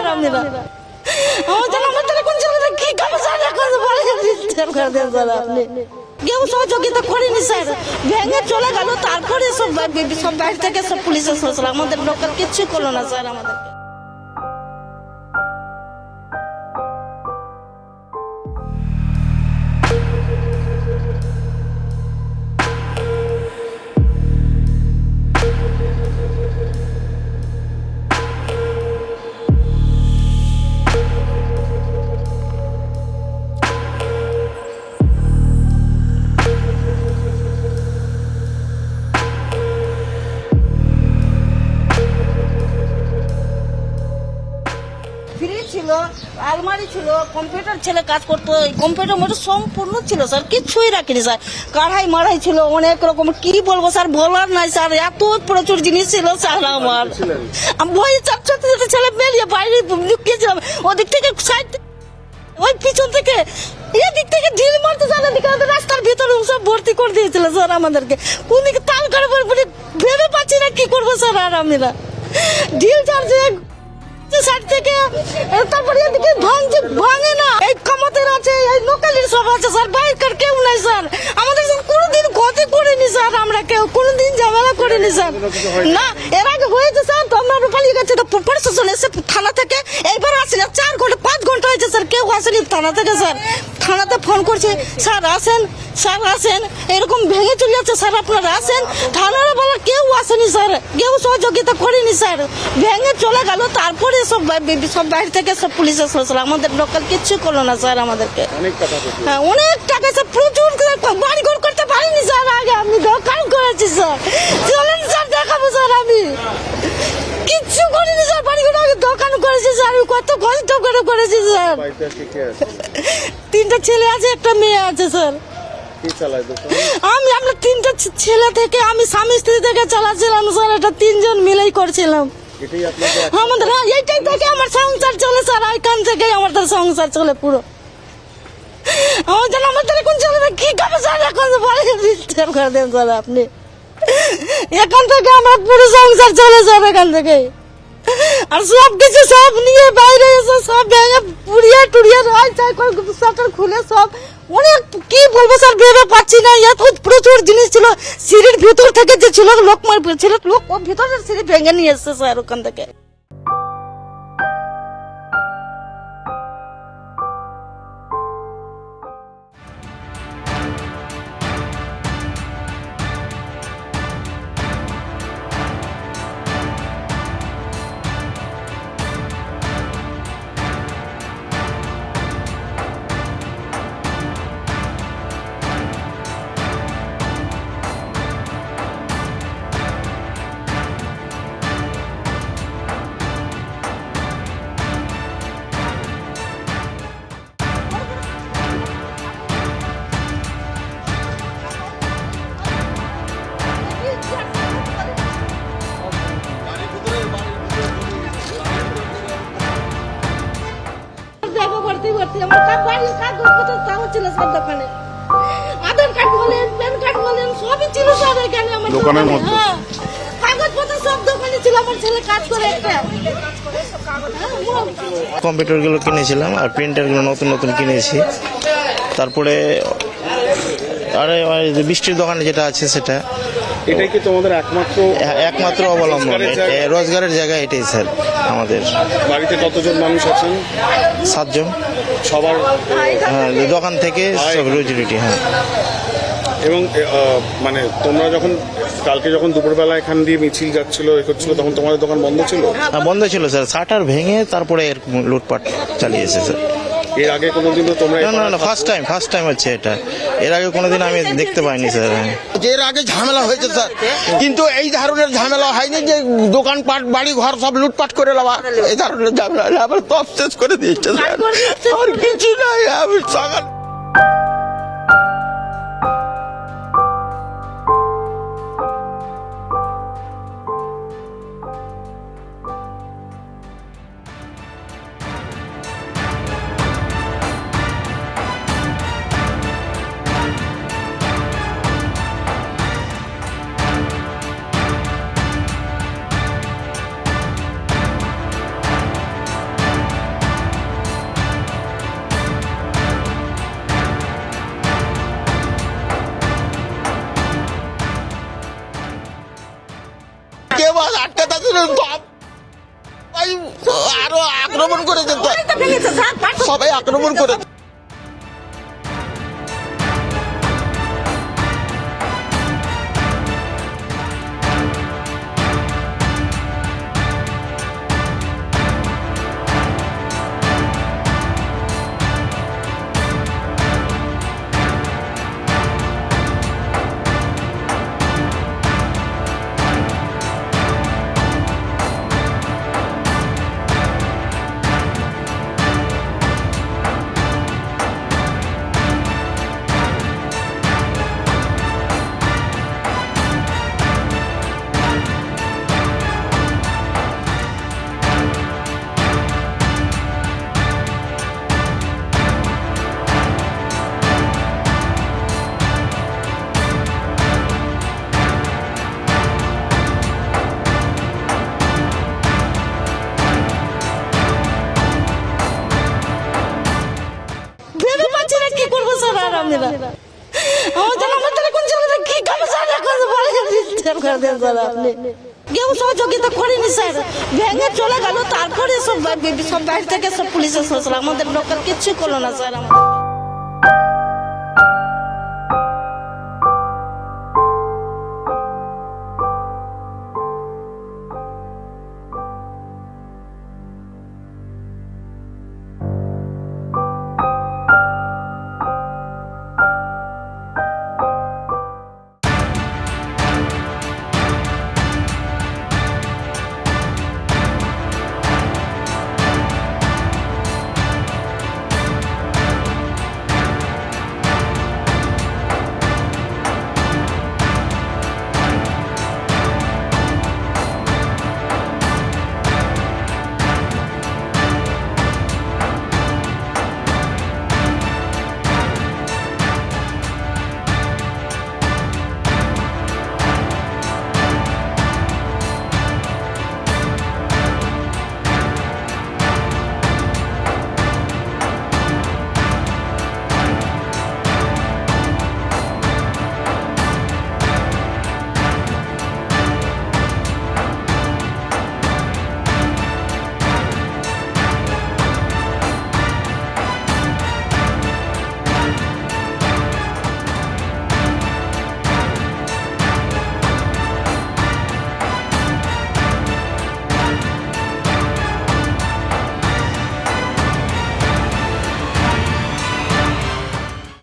আর আমি না আমাদের আমাদের কোন ছেলেটা কি কাম বলে করে স্যার। ভেঙে চলে গেল, তারপরে সব সব বাইরে সব পুলিশ এসেছিল আমাদের লোকাল কিচ্ছু করল না, স্যার আমাদের ছিল আলমারি ছিল কম্পিউটার ছেলে কাজ করতো কম্পিউটার মধ্যে সম্পূর্ণ ছিল স্যার কিচ্ছুই রাখিনি স্যার। কাড়াই মারাই ছিল অনেক রকম কি বলব স্যার বলার নাই স্যার এত প্রচুর জিনিস ছিল স্যার আমার। আমি ভয়ে চার ছোট ছোট ছেলে বেরিয়ে বাইরে লুকিয়েছিলাম ওদিক থেকে সাইড ওই পিছন থেকে এদিক থেকে ঢিল মারতে আমাদের রাস্তার ভিতরে সব ভর্তি করে দিয়েছিল স্যার আমাদেরকে। কোন দিকে তাল করে বলে ভেবে পাচ্ছি না কি করব স্যার আর আমি না ঢিল চার্জে তারপরে ভাঙছে ভাঙে না, এই কামাতের আছে, এই লোকালের সব আছে, স্যার বাইরের কেউ নাই, স্যার। আমাদের স্যার কোনোদিন ক্ষতি করিনি, স্যার, আমরা কেউ। কোনোদিন ঝামেলা করিনি, স্যার। না, এর আগে হয়েছে, স্যার, তো আমরা পালিয়ে গেছে প্রশাসন এসে থানা থেকে। এইবার আসেনি থানা থেকে স্যার থানাতে ফোন করছে স্যার আসেন স্যার আসেন এরকম ভেঙে চলে যাচ্ছে স্যার আপনারা আসেন থানার বলা কেউ আসেনি স্যার। কেউ সহযোগিতা করেনি স্যার। ভেঙে চলে গেল তারপরে সব সব বাইরে থেকে সব পুলিশ এসেছিল। আমাদের লোকাল কিচ্ছু করল না স্যার আমাদেরকে। হ্যাঁ অনেক টাকা স্যার প্রচুর বাড়ি ঘর করতে পারিনি স্যার আগে। আমি দোকান করেছি স্যার। চলেন স্যার দেখাবো স্যার আমি। কিচ্ছু করিনি স্যার বাড়ি ঘর আগে দোকান করেছি স্যার আমি কত কষ্ট করে করেছি স্যার। তিনটা ছেলে আছে একটা মেয়ে আছে স্যার। আমি আমরা তিনটা ছেলে থেকে আমি স্বামী স্ত্রী থেকে চালাচ্ছিলাম স্যার এটা তিনজন মিলেই করছিলাম। আমাদের হ্যাঁ, এইটাই থেকে আমার সংসার চলে স্যার ওইখান থেকেই আমাদের সংসার চলে পুরো। আমাদের আমাদের এখন চলে কি খাবে স্যার এখন বলে করে দেন স্যার আপনি। এখান থেকে আমার পুরো সংসার চলে স্যার এখান থেকে। আর সব কিছু সব নিয়ে বাইরে এসে সব ভেঙে পুড়িয়ে টুড়িয়ে রায় চাই শাটার খুলে সব। অনেক কি বলব স্যার, ভেবে পাচ্ছি না। এত প্রচুর জিনিস ছিল। সিঁড়ির ভিতর থেকে যে ছিল লোক মার ছিল লোক, ও ভিতরের সিঁড়ি ভেঙে নিয়ে এসছে স্যার ওখান থেকে। ভর্তি ভর্তি আমার কাজ বাড়ির কাজ কত তাও ছিল সব দোকানে। আধার কার্ড বলেন প্যান কার্ড বলেন সবই ছিল স্যার এখানে আমার দোকানের মধ্যে? কাগজপত্র সব দোকানে ছিল আমার ছেলে কাজ করে একটা। কম্পিউটারগুলো কিনেছিলাম আর প্রিন্টারগুলো নতুন নতুন কিনেছি। তারপরে আরে যে বৃষ্টির দোকানে যেটা আছে সেটা। এটাই কি তোমাদের একমাত্র একমাত্র অবলম্বন। রোজগারের জায়গা? রোজগারের জায়গা এটাই স্যার আমাদের। বাড়িতে কতজন মানুষ আছেন? সাতজন। সবার? হ্যাঁ দোকান থেকে সব রুজি রুটি হ্যাঁ। এবং মানে তোমরা যখন কালকে যখন দুপুরবেলা এখান দিয়ে মিছিল যাচ্ছিল এ করছিল তখন তোমাদের দোকান বন্ধ ছিল? হ্যাঁ, বন্ধ ছিল স্যার শাটার ভেঙে তারপরে এরকম লুটপাট চালিয়েছে স্যার। এর আগে কোনোদিনও তোমরা না না না ফার্স্ট টাইম ফার্স্ট টাইম হচ্ছে এটা। এর আগে কোনোদিন আমি দেখতে পাইনি স্যার যে এর আগে ঝামেলা হয়েছে স্যার কিন্তু এই ধরনের ঝামেলা হয়নি যে দোকানপাট বাড়ি ঘর সব লুটপাট করে নেওয়া এই ধরনের ঝামেলা আবার তফ শেষ করে দিয়েছে স্যার আর কিছু নাই আমি সকাল বাস আটকে থাকছিল আরও আক্রমণ করেছে সবাই আক্রমণ করেছে কি করব স্যার আমরা কোন করে চলে গেল, তারপরে থেকে সব আমাদের লোকাল কিচ্ছু করল না স্যার আমাদের।